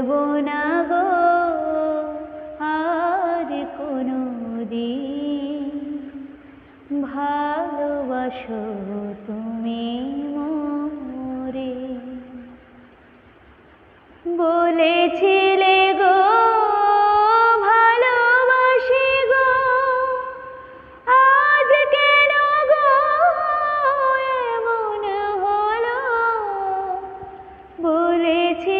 বলব না গো, আর কোনো দিন ভালোবাসো তুমি মোরে। বলেছিলে গো, ভালোবাসি গো, আজ কেন গো এমন হলো? বলেছিলে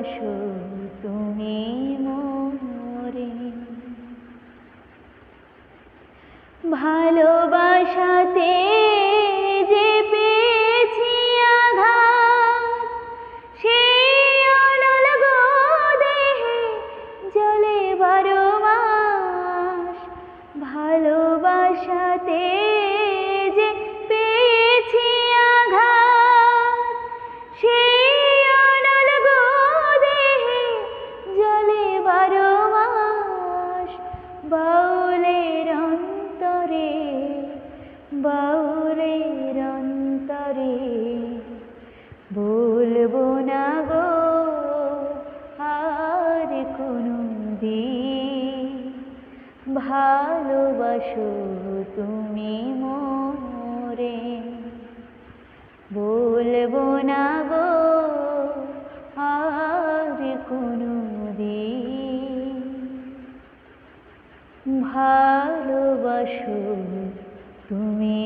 ভালোবাসো তুমি মোরে। ভালোবাসাতে বলব না গো, আর কোনো দিন ভালোবাসো তুমি মোরে, বলব না গো, আর কোনো দিন ভালোবাসো তুমি